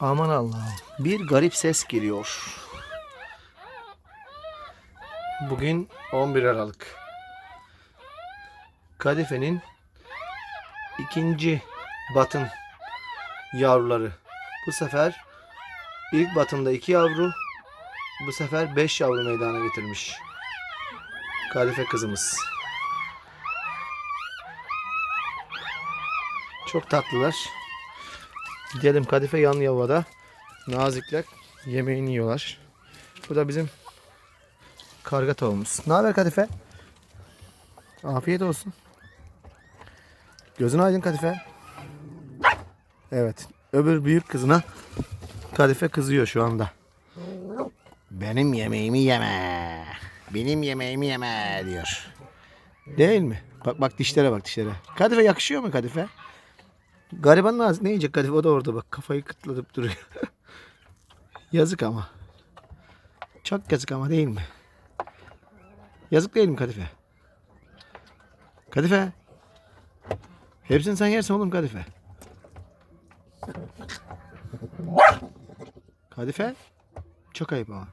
Aman Allah'ım. Bir garip ses geliyor. Bugün 11 Aralık. Kadife'nin ikinci batın yavruları. Bu sefer ilk batında iki yavru, bu sefer beş yavru meydana getirmiş. Kadife kızımız. Çok tatlılar. Gidelim kadife yan yavada. Nazikler yemeğini yiyorlar. Bu da bizim karga tavuğumuz. Ne haber kadife? Afiyet olsun. Gözün aydın kadife. Evet. Öbür büyük kızına kadife kızıyor şu anda. Benim yemeğimi yeme. Benim yemeğimi yeme diyor. Değil mi? Bak bak dişlere bak dişlere. Kadife yakışıyor mu kadife? Garibanın ağzı ne yiyecek kadife? O da orada bak kafayı kıtlatıp duruyor. yazık ama. Çok yazık ama değil mi? Yazık değil mi kadife? Kadife. Hepsini sen yersin oğlum kadife. Kadife. Çok ayıp ama.